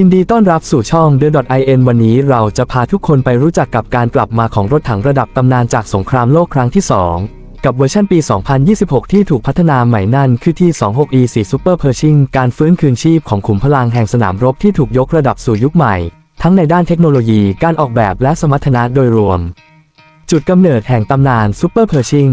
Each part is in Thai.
ยินดีต้อนรับสู่ช่อง The .in วันนี้เราจะพาทุกคนไปรู้จักกับการกลับมาของรถถังระดับตำนานจากสงครามโลกครั้งที่ 2 กับเวอร์ชันปี 2026 ที่ถูกพัฒนาใหม่นั่นคือที่ 26E4 Super Pershing การฟื้นคืนชีพของขุมพลังแห่งสนามรบที่ถูกยกระดับสู่ยุคใหม่ ทั้งในด้านเทคโนโลยีการออกแบบและสมรรถนะโดยรวม จุดกำเนิดแห่งตำนาน Super Pershing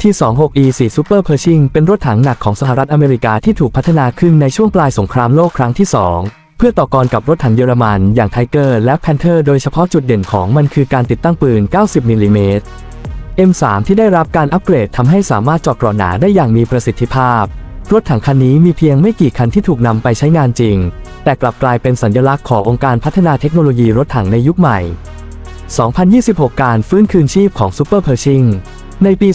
ที่ 26E4 Super Pershing เป็นรถถังหนักของสหรัฐอเมริกาที่ถูกพัฒนาขึ้นในช่วงปลายสงครามโลกครั้งที่ 2 เพื่อต่อกรกับรถถังเยอรมันอย่างไทเกอร์และแพนเทอร์โดยเฉพาะจุดเด่นของมันคือการติดตั้งปืน 90มิลลิเมตร M3 ที่ได้รับการอัปเกรดทำให้สามารถเจาะเกราะหนาได้อย่างมีประสิทธิภาพ รถถังคันนี้มีเพียงไม่กี่คันที่ถูกนำไปใช้งานจริง แต่กลับกลายเป็นสัญลักษณ์ขององค์การพัฒนาเทคโนโลยีรถถังในยุคใหม่ 2026 การฟื้นคืนชีพของ Super Pershing ในปี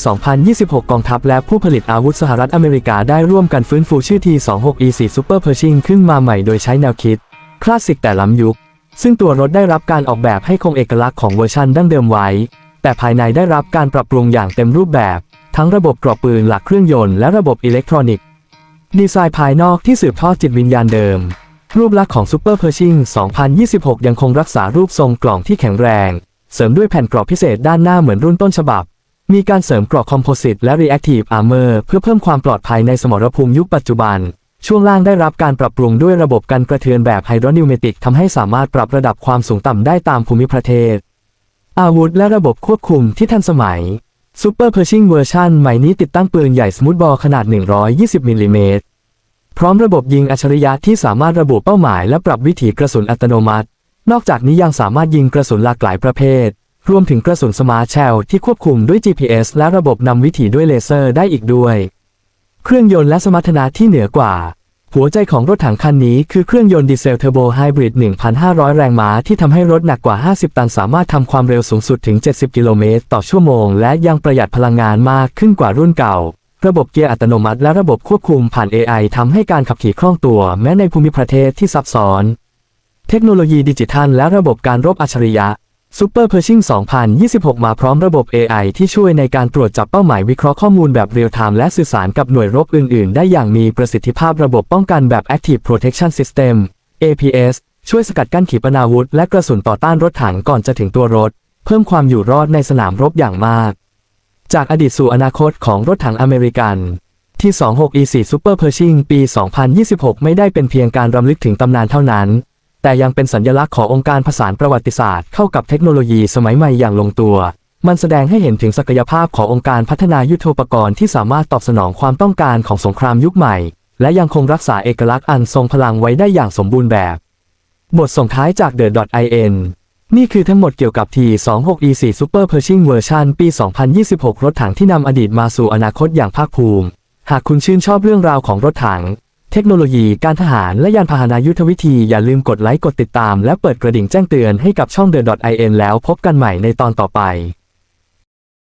2026 กองทัพและผู้ผลิตอาวุธสหรัฐอเมริกาได้ร่วมกันฟื้นฟูชื่อ T26E4 Super Pershing ขึ้นมาใหม่โดยใช้แนวคิด คลาสสิกแต่ล้ำยุค ซึ่งตัวรถได้รับการออกแบบให้คงเอกลักษณ์ของเวอร์ชันดั้งเดิมไว้ แต่ภายในได้รับการปรับปรุงอย่างเต็มรูปแบบ ทั้งระบบกรอบปืนหลักเครื่องยนต์และระบบอิเล็กทรอนิกส์ ดีไซน์ภายนอกที่สืบทอดจิตวิญญาณเดิม รูปลักษณ์ของ Super Pershing 2026 ยังคงรักษารูปทรงกล่องที่แข็งแรง เสริมด้วยแผ่นกรอบพิเศษด้านหน้าเหมือนรุ่นต้นฉบับ มีการเสริมกรอบคอมโพสิตและ Reactive Armor เพื่อเพิ่มความปลอดภัยในสมรภูมิยุคปัจจุบัน ช่วงล่างได้รับการปรับปรุงด้วยระบบกันกระเทือนแบบไฮดรอนิวเมติกทำให้สามารถปรับระดับความสูงต่ำได้ตามภูมิประเทศ อาวุธและระบบควบคุมที่ทันสมัย Super Pershing เวอร์ชันใหม่นี้ติดตั้งปืนใหญ่สมูทบอลขนาด 120มิลลิเมตรพร้อมระบบยิงอัจฉริยะที่สามารถระบุเป้าหมายและปรับวิถีกระสุนอัตโนมัติ นอกจากนี้ยังสามารถยิงกระสุนหลากหลายประเภท รวมถึงกระสุนสมาร์ทเชลที่ควบคุมด้วย GPS และระบบนำวิถีด้วยเลเซอร์ได้อีกด้วย เครื่องยนต์และสมรรถนะที่เหนือกว่า หัวใจของรถถังคันนี้คือเครื่องยนต์ดีเซลเทอร์โบไฮบริด 1,500 แรงม้าที่ทำให้รถหนักกว่า 50 ตันสามารถทำความเร็วสูงสุดถึง 70 กิโลเมตรต่อชั่วโมง และยังประหยัดพลังงานมากขึ้นกว่ารุ่นเก่าระบบเกียร์อัตโนมัติและระบบควบคุมผ่าน AI ทำให้การขับขี่คล่องตัว แม้ในภูมิประเทศที่ซับซ้อน เทคโนโลยีดิจิทัลและระบบการรบอัจฉริยะ Super Pershing 2026 มาพร้อมระบบ AI ที่ช่วยในการตรวจจับเป้าหมายวิเคราะห์ข้อมูลแบบเรียลไทม์และสื่อสารกับหน่วยรบอื่น ๆ ได้อย่างมีประสิทธิภาพระบบป้องกันแบบ Active Protection System APS ช่วยสกัดกั้นขีปนาวุธ และกระสุนต่อต้านรถถังก่อนจะถึงตัวรถ เพิ่มความอยู่รอดในสนามรบอย่างมาก จากอดีตสู่อนาคตของรถถังอเมริกัน ที่ 26E4 Super Pershing ปี 2026 ไม่ได้เป็นเพียงการรำลึกถึงตำนานเท่านั้น แต่ยังเป็นสัญลักษณ์ขององค์การผสานประวัติศาสตร์เข้ากับเทคโนโลยีสมัยใหม่อย่างลงตัว มันแสดงให้เห็นถึงศักยภาพขององค์การพัฒนายุทโธปกรณ์ที่สามารถตอบสนองความต้องการของสงครามยุคใหม่ และยังคงรักษาเอกลักษณ์อันทรงพลังไว้ได้อย่างสมบูรณ์แบบ บทส่งท้ายจาก The .in นี่คือทั้งหมดเกี่ยวกับ T26E4 Super Pershing เวอร์ชันปี 2026 รถถังที่นำอดีตมาสู่อนาคตอย่างภาคภูมิ หากคุณชื่นชอบเรื่องราวของรถถัง เทคโนโลยีการทหารและยานพาหนะยุทธวิธีอย่าลืมกดไลค์กดติดตามและเปิดกระดิ่งแจ้งเตือนให้กับช่อง The .in แล้วพบกันใหม่ในตอนต่อไป